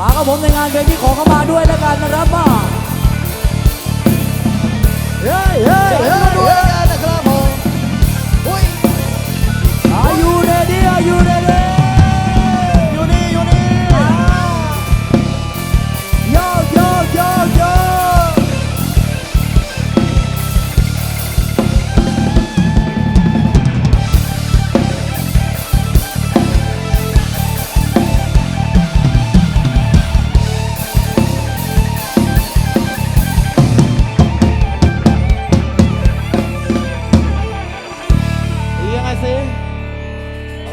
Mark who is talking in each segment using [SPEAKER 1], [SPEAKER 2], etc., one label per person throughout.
[SPEAKER 1] มากับผมในงานเพลงที่ขอเข้ามาด้วยแล้วกันนะครับมาเฮ้ยเฮ้ย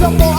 [SPEAKER 2] Jump